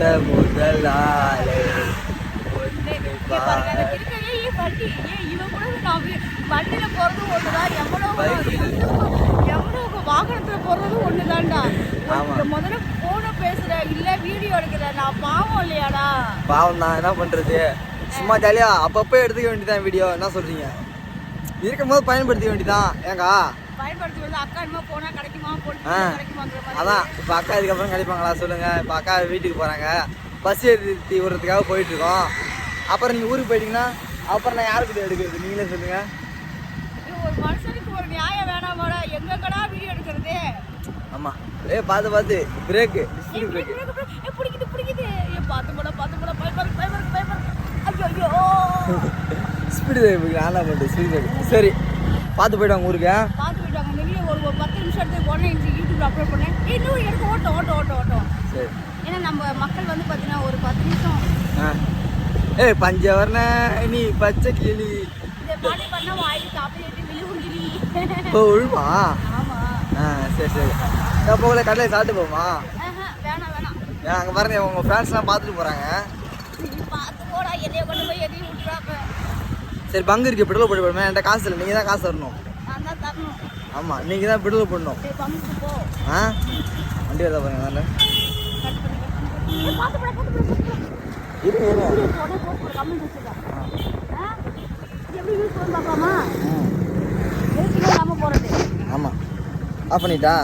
பார்த்த முதல் ஆளே. வண்டியில போறதும் ஒண்ணுதான், எவ்வளவு எவ்வளவு வாகனத்துல போறதும் ஒண்ணுதான்டா. முதல்ல போன பேசுற இல்ல வீடியோ எடுக்கிற நான் பாவம் இல்லையாடா. பாவம் தான் என்ன பண்றது? சும்மா ஜாலியா அப்பப்போ எடுத்துக்க வேண்டியதான் வீடியோ என்ன சொல்றீங்க? இருக்கும்போது பயன்படுத்திக்க வேண்டியதான் ஏங்கா? பயன்படுத்தி வந்து அக்கா என்னமோ போனா கிடைக்குமா போட்டு அதான் இப்போ அக்கா இதுக்கப்புறம் கிடைப்பாங்களா சொல்லுங்க. இப்போ அக்கா வீட்டுக்கு போறாங்க. பஸ் ஏற்றி விடுறதுக்காக போயிட்டு இருக்கோம் அப்புறம் நீங்க ஊருக்கு போயிட்டீங்கன்னா அப்புறம் நான் யாருக்கிட்ட எடுக்கிறது? நீங்களே சொல்லுங்க. இது ஒரு மனுஷனுக்கு ஒரு நியாயம் வேணாமாடா எங்கெங்கடா வீடியோ எடுக்கிறது? ஆமா. ஏ பார்த்து பார்த்து. பிரேக்கு பிடிக்குது, பிடிக்குது, பார்த்து போடா, பார்த்து போடா, பயமா இருக்கு, பயமா இருக்கு, பயமா இருக்கு. ஐயோ, ஐயோ. பிரேக் நான் பண்ணுறது பிரேக் சரி. பார்த்து போயிட்டாங்க ஊருக்கு. பார்த்து விட்டாங்க. வெளியே ஒரு பத்து நிமிஷம் எடுத்து இந்த யூடியூப்ல அப்லோட் பண்ணேன். ஏய், இன்னும் எடுக்க ஓட்டம், ஓட்டம், ஓட்டம், ஓட்டம். சரி. ஏன்னா நம்ம மக்கள் வந்து பார்த்தீங்கன்னா ஒரு பத்து நிமிஷம். ஏய் பஞ்சவர்ண நீ பச்சை கிளி. இந்த பாடி பண்ணா வாய்க்கு காப்பி ஏற்றி விழுகுஞ்சிரி ஓ உழுமா ஆமா. ஆ சரி சரி. கூட கடையில் சாப்பிட்டு போமா வேணாம் வேணாம். ஏன் அங்கே பாருங்க உங்கள் ஃப்ரெண்ட்ஸ்லாம் பார்த்துட்டு போகிறாங்க பார்த்து போடா என்னைய கொண்டு போய் எதையும் விட்டுறாப்ப சரி பங்கு இருக்கு பெட்ரோல் போட்டு போடுமே. என்கிட்ட காசு இல்லை நீங்கள் தான் காசு தரணும். ஆமாம் நீங்கள் தான் பெட்ரோல் போடணும். ஆ? வண்டி வரதா பாருங்க போடா இரு இரு. ஆமாம் ஆஃப் பண்ணிட்டா?